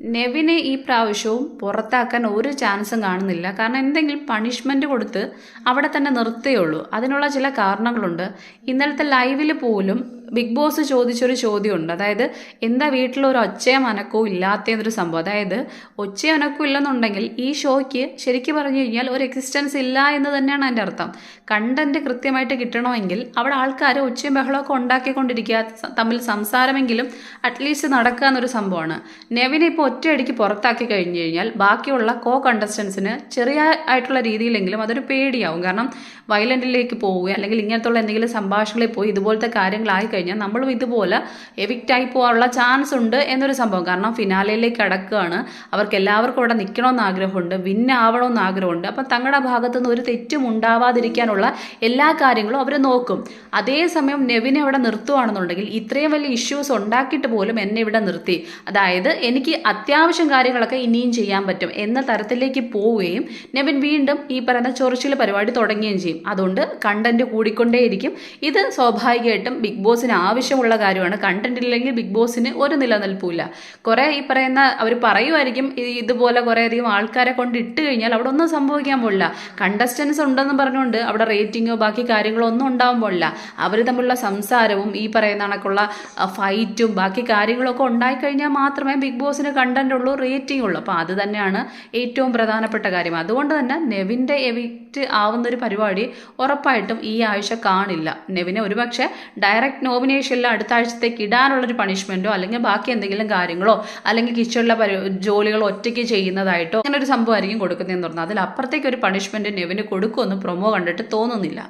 നെവിനെ ഈ പ്രാവശ്യവും പുറത്താക്കാൻ ഒരു ചാൻസും കാണുന്നില്ല. കാരണം എന്തെങ്കിലും പണിഷ്മെന്റ് കൊടുത്ത് അവിടെ തന്നെ നിർത്തേയുള്ളൂ അതിനുള്ള ചില കാരണങ്ങളുണ്ട്. ഇന്നലത്തെ ലൈവിൽ പോലും ബിഗ് ബോസ് ചോദിച്ചൊരു ചോദ്യമുണ്ട്. അതായത് എന്താ വീട്ടിലൊരു ഒച്ചയും അനക്കവും ഇല്ലാത്തതൊരു സംഭവം. അതായത് ഒച്ചയും അനക്കവും ഇല്ലെന്നുണ്ടെങ്കിൽ ഈ ഷോയ്ക്ക് ശരിക്കും പറഞ്ഞു കഴിഞ്ഞാൽ ഒരു എക്സിസ്റ്റൻസ് ഇല്ല എന്ന് തന്നെയാണ് അതിന്റെ അർത്ഥം. കണ്ടന്റ് കൃത്യമായിട്ട് കിട്ടണമെങ്കിൽ അവിടെ ആൾക്കാർ ഒച്ചയും ബഹളമൊക്കെ ഉണ്ടാക്കിക്കൊണ്ടിരിക്കുക തമ്മിൽ സംസാരമെങ്കിലും അറ്റ്ലീസ്റ്റ് നടക്കുക എന്നൊരു സംഭവമാണ്. നെവിനെ ഇപ്പോൾ ഒറ്റയടിക്ക് പുറത്താക്കി കഴിഞ്ഞു കഴിഞ്ഞാൽ ബാക്കിയുള്ള കോ കണ്ടസ്റ്റൻസിന് ചെറിയ ആയിട്ടുള്ള രീതിയിലെങ്കിലും അതൊരു പേടിയാവും. കാരണം വയലന്റിലേക്ക് പോവുക അല്ലെങ്കിൽ ഇങ്ങനത്തുള്ള എന്തെങ്കിലും സംഭാഷണങ്ങളിൽ പോയി ഇതുപോലത്തെ കാര്യങ്ങളായി നമ്മളും ഇതുപോലെ എവിക്റ്റായി പോകാനുള്ള ചാൻസ് ഉണ്ട് എന്നൊരു സംഭവം. കാരണം ഫിനാലയിലേക്ക് അടക്കുകയാണ് അവർക്ക് എല്ലാവർക്കും അവിടെ നിൽക്കണമെന്ന് ആഗ്രഹമുണ്ട്. വിൻ ആവണമെന്ന് ആഗ്രഹമുണ്ട്. അപ്പം തങ്ങളുടെ ഭാഗത്തു നിന്ന് ഒരു തെറ്റും ഉണ്ടാവാതിരിക്കാനുള്ള എല്ലാ കാര്യങ്ങളും അവർ നോക്കും. അതേസമയം നെവിനെ അവിടെ നിർത്തുകയാണെന്നുണ്ടെങ്കിൽ ഇത്രയും വലിയ ഇഷ്യൂസ് ഉണ്ടാക്കിയിട്ട് പോലും എന്നെ ഇവിടെ നിർത്തി. അതായത് എനിക്ക് അത്യാവശ്യം കാര്യങ്ങളൊക്കെ ഇനിയും ചെയ്യാൻ പറ്റും എന്ന തരത്തിലേക്ക് പോവുകയും നെവിൻ വീണ്ടും ഈ പറയുന്ന ചൊറിച്ചിൽ പരിപാടി തുടങ്ങുകയും ചെയ്യും. അതുകൊണ്ട് കണ്ടന്റ് കൂടിക്കൊണ്ടേയിരിക്കും. ഇത് സ്വാഭാവികമായിട്ടും ബിഗ് ബോസിന് ആവശ്യമുള്ള കാര്യമാണ്. കണ്ടന്റ് ഇല്ലെങ്കിൽ ബിഗ് ബോസിന് ഒരു നിലനിൽപ്പില്ല കുറേ ഈ പറയുന്ന അവർ പറയുമായിരിക്കും ഇതുപോലെ ഇതുപോലെ കുറേയധികം ആൾക്കാരെ കൊണ്ട് ഇട്ട് കഴിഞ്ഞാൽ അവിടെ ഒന്നും സംഭവിക്കാൻ പോലില്ല കണ്ടസ്റ്റൻസ് ഉണ്ടെന്ന് പറഞ്ഞുകൊണ്ട് അവിടെ റേറ്റിങ്ങോ ബാക്കി കാര്യങ്ങളോ ഒന്നും ഉണ്ടാവാൻ പോലില്ല അവർ തമ്മിലുള്ള സംസാരവും ഈ പറയുന്ന കണക്കുള്ള ഫൈറ്റും ബാക്കി കാര്യങ്ങളൊക്കെ ഉണ്ടായിക്കഴിഞ്ഞാൽ മാത്രമേ ബിഗ് ബോസിന് കണ്ടന്റ് ഉള്ളൂ റേറ്റിംഗ് ഉള്ളൂ. അപ്പോൾ അത് തന്നെയാണ് ഏറ്റവും പ്രധാനപ്പെട്ട കാര്യം. അതുകൊണ്ട് തന്നെ നെവിന്റെ എവിക്റ്റ് ആവുന്ന ഒരു പരിപാടി ഉറപ്പായിട്ടും ഈ ആഴ്ച കാണില്ല. നെവിനെ ഒരുപക്ഷെ ഡയറക്റ്റ് നോമിനേഷനിൽ അടുത്ത ആഴ്ചത്തേക്ക് ഇടാനുള്ളൊരു പണിഷ്മെന്റോ അല്ലെങ്കിൽ ബാക്കി എന്തെങ്കിലും കാര്യങ്ങളോ അല്ലെങ്കിൽ കിച്ചണിലെ പരി ജോലികൾ ഒറ്റയ്ക്ക് ചെയ്യുന്നതായിട്ടോ അങ്ങനെ ഒരു സംഭവമായിരിക്കും കൊടുക്കുന്നതെന്ന് പറഞ്ഞാൽ അതിൽ അപ്പുറത്തേക്ക് ഒരു പണിഷ്മെന്റ് നെവിന് കൊടുക്കുമെന്ന് പ്രൊമോ കണ്ടിട്ട് തോന്നുന്നില്ല.